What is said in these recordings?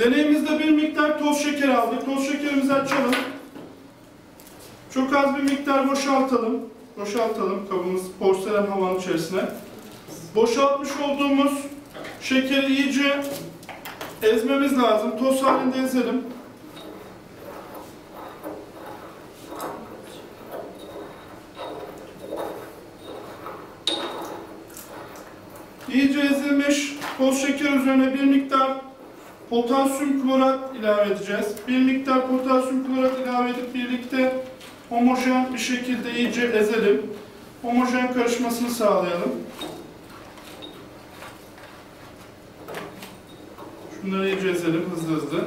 Deneyimizde bir miktar toz şeker aldık. Toz şekerimizi açalım. Çok az bir miktar boşaltalım. Boşaltalım kabımız porselen havanın içerisine. Boşaltmış olduğumuz şekeri iyice ezmemiz lazım. Toz halinde ezelim. İyice ezilmiş toz şeker üzerine bir miktar potasyum klorat ilave edeceğiz. Bir miktar potasyum klorat ilave edip birlikte homojen bir şekilde iyice ezelim. Homojen karışmasını sağlayalım. Şunları iyice ezelim hızlı hızlı.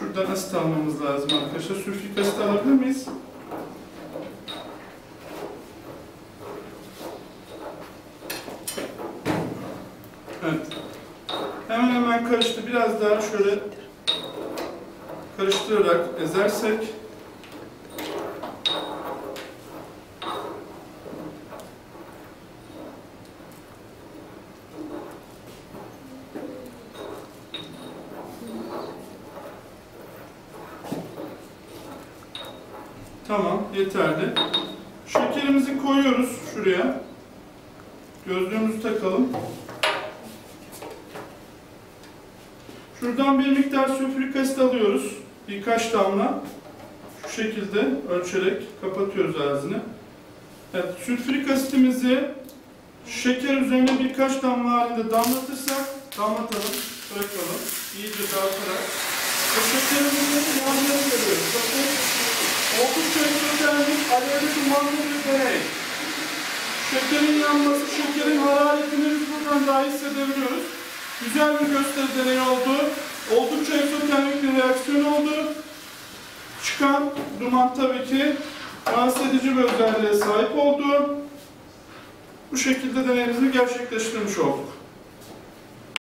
Şuradan asit almamız lazım arkadaşlar. Sülfik asit alabilir miyiz? Evet. Hemen hemen karıştı. Biraz daha şöyle karıştırarak ezersek Tamam, yeterli. Şekerimizi koyuyoruz şuraya. Gözlüğümüzü takalım. Şuradan bir miktar sülfürik asit alıyoruz. Birkaç damla. Şu şekilde ölçerek kapatıyoruz ağzını. Evet, sülfürik asitimizi şeker üzerine birkaç damla halinde damlatırsak, damlatalım, bırakalım. İyice dağıtarak. O şekerimizin yanlarını görüyoruz. Bakın, oldukça yükselmiş, alevli dumanlı bir deney. Şekerin yanması, şekerin hararetini biz buradan daha hissedebiliyoruz. Güzel bir gösteri deney oldu. Oldukça egzotermik bir reaksiyon oldu. Çıkan duman tabii ki rahatsız edici bir özelliğe sahip oldu. Bu şekilde deneyimizi gerçekleştirmiş olduk.